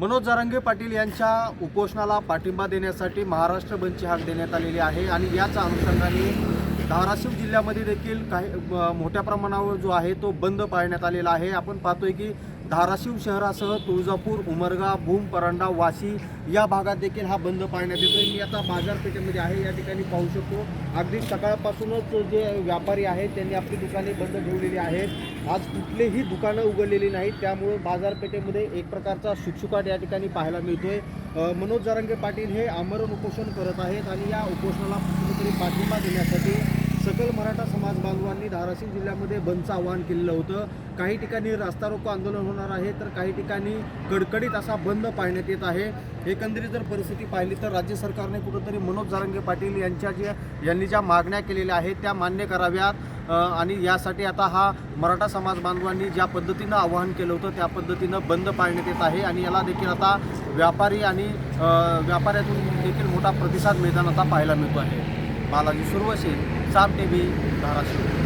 मनोज जारंगे पाटील यांच्या उपोषणाला पाठिंबा देण्यासाठी महाराष्ट्र बंदची हाक देण्यात आलेली आहे आणि याच अनुषंगाने धाराशिव जिल्ह्यामध्ये देखील काही मोठ्या प्रमाणावर जो आहे तो बंद पाळण्यात आलेला आहे. आपण पाहतोय की धाराशिव शहरासह तुळजापूर उमरगा भूम परांडा वाशी या भागात देखील हा बंद पाळण्यात येतो मी आता बाजारपेठेमध्ये आहे या ठिकाणी पाहू शकतो. अगदी सकाळपासूनच जे व्यापारी आहेत त्यांनी आपली दुकाने बंद ठेवलेली आहेत. आज कुठलेही दुकानं उघडलेली नाहीत. त्यामुळे बाजारपेठेमध्ये एक प्रकारचा शुकशुकाट या ठिकाणी पाहायला मिळतोय. मनोज जारंगे पाटील हे आमरण उपोषण करत आहेत आणि या उपोषणाला कुठेतरी पाठिंबा देण्यासाठी सकल मराठा समाज बांधवांनी धाराशिव जिल्ह्यामध्ये बंदचं आवाहन केलेलं होतं. काही ठिकाणी रास्ता रोको आंदोलन होणार आहे तर काही ठिकाणी कडकडीत असा बंद पाळण्यात येत आहे. एकंदरीत जर परिस्थिती पाहिली तर राज्य सरकारने कुठंतरी मनोज जारंगे पाटील यांच्या ज्या यांनी ज्या मागण्या केलेल्या आहेत त्या मान्य कराव्यात. आणि यासाठी आता हा मराठा समाज बांधवांनी ज्या पद्धतीनं आवाहन केलं होतं त्या पद्धतीनं बंद पाळण्यात येत आहे. आणि याला देखील आता व्यापारी आणि व्यापाऱ्यातून देखील मोठा प्रतिसाद मैदान आता पाहायला मिळतो आहे. Balaji Survashi Saam T V Dharashiv.